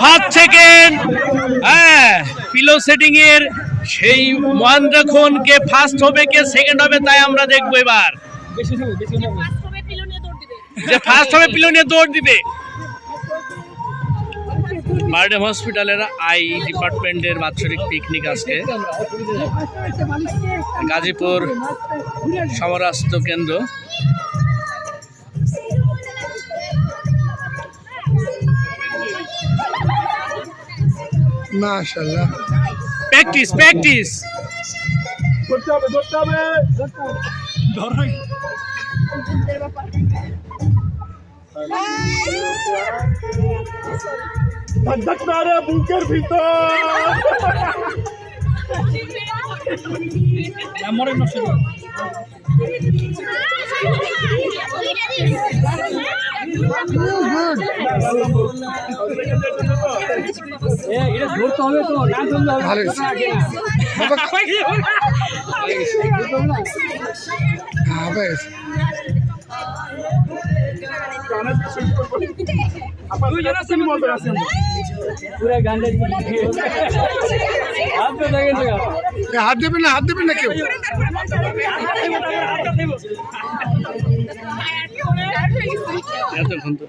First second হ্যাঁ pillow setting এর সেই মহেন্দ্র খন কে ফার্স্ট হবে কে সেকেন্ড হবে তাই আমরা দেখব এবার। ফার্স্ট হবে পিলো নিয়ে দৌড় দিবে। যে ফার্স্ট হবে পিলো নিয়ে দৌড় দিবে। বারডেম হসপিটালের আই ডিপার্টমেন্টের বাৎসরিক পিকনিক আজকে। গাজীপুর সমরাস্ত কেন্দ্র। মাশাল্লাহ প্র্যাকটিস প্র্যাকটিস ধরতে হবে ধরতে হবে ধাক্কা রে বুকের ভিতর। মরে নষ্ট ভালো হ্যাঁ হাত দেবেন না হাত দেবেন না কেউ? এতক্ষণ তো